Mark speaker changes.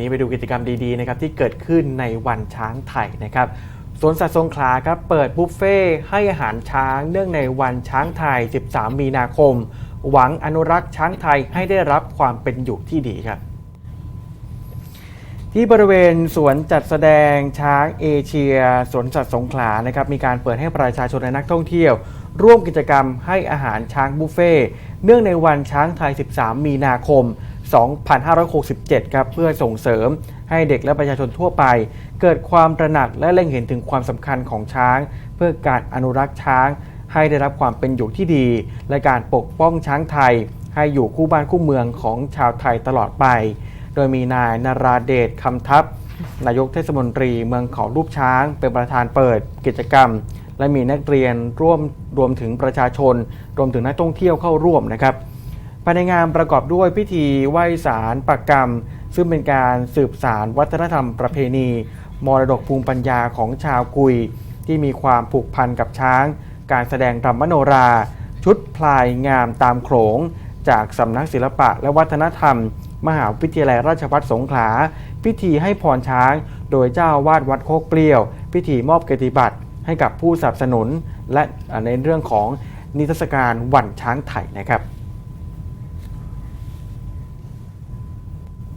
Speaker 1: นี้ไปดูกิจกรรมดีๆนะครับที่เกิดขึ้นในวันช้างไทยนะครับสวนสัตว์สงขลาครับเปิดบุฟเฟ่ให้อาหารช้างเนื่องในวันช้างไทย 13 มีนาคม หวังอนุรักษ์ช้างไทยให้ได้รับความเป็นอยู่ที่ดีครับที่บริเวณสวนจัดแสดงช้างเอเชียสวนสัตว์สงขลานะครับมีการเปิดให้ประชาชนและนักท่องเที่ยว ร่วมกิจกรรมให้อาหารช้างบุฟเฟ่เนื่องในวันช้างไทย 13 มีนาคม 2567 ครับเพื่อส่งเสริมให้เด็กและประชาชนทั่วไป เกิดความตระหนักและเล็งเห็นถึงความสำคัญของช้าง เพื่อการอนุรักษ์ช้าง ให้ได้รับความเป็นอยู่ที่ดี และการปกป้องช้างไทย ให้อยู่คู่บ้านคู่เมืองของชาวไทยตลอดไป โดยมีนายนาราเดชคำทัพนายกเทศมนตรีเมืองเขารูปช้าง เป็นประธานเปิดกิจกรรม และมีนักเรียนร่วมรวมถึงประชาชน รวมถึงนักท่องเที่ยวเข้าร่วมนะครับ ภายในงานประกอบด้วยพิธีไหว้สารปักกรรม ซึ่งเป็นการสืบสารวัฒนธรรมประเพณี มรดกภูมิปัญญาของชาวกุย ที่มีความผูกพันกับช้าง การแสดงรำมโนรา ชุดพลายงามตามโขง จากสำนักศิลปะและวัฒนธรรม มหาวิทยาลัยราชภัฏสงขลา พิธีให้พรช้าง โดยเจ้าอาวาดวัดโคกเปรี้ยว พิธีมอบเกียรติบัตรให้กับผู้สนับสนุน และในเรื่องของนิทรรศการวันช้างไทยนะครับ